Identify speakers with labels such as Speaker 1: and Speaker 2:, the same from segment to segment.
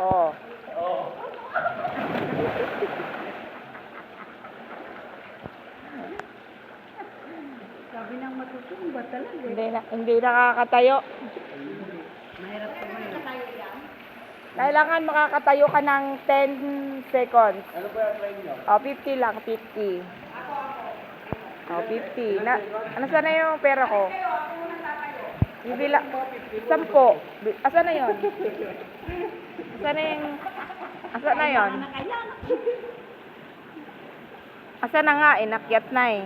Speaker 1: Oh.
Speaker 2: Sabi ng matutumba talaga.
Speaker 1: Hindi, na, hindi nakakatayo.
Speaker 2: Mahirap ko ngayon.
Speaker 1: Kailangan makakatayo ka ng 10 seconds.
Speaker 3: Ano ba yung try nyo?
Speaker 1: Oh, 50 lang, 50. Oh, 50. Na, ano sana yung pera ko? Bibila, sampo. Bi- Asa na yon? Asa na yung, asa na yon? Asa na nga, inakyat na eh.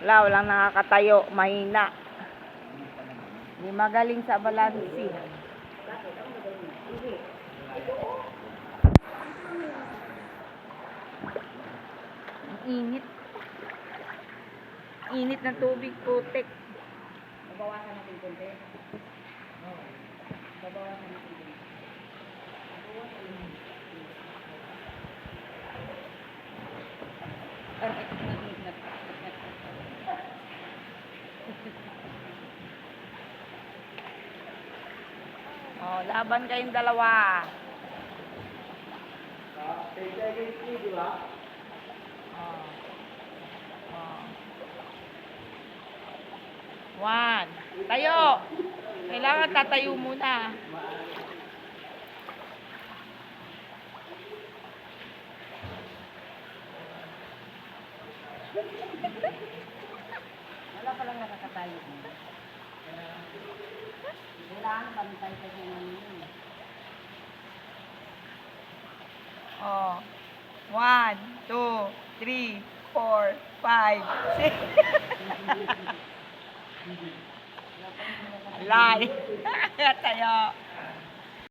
Speaker 1: Wala, walang nakakatayo, mahina. Hindi magaling sa balansi. Ang init. Init ng tubig, putik.
Speaker 2: Babawasan natin konti. Babawasan natin konti.
Speaker 1: Oh, laban kayong dalawa.
Speaker 3: Take against me, di ba?
Speaker 1: Oh. Oh. One. Tayo. Kailangan tatayo muna.
Speaker 2: Wala pa lang nakakatayo. Kailangan pantay sa yun.
Speaker 1: Oh. One, two, three, four, five, six. Lay. Tayo.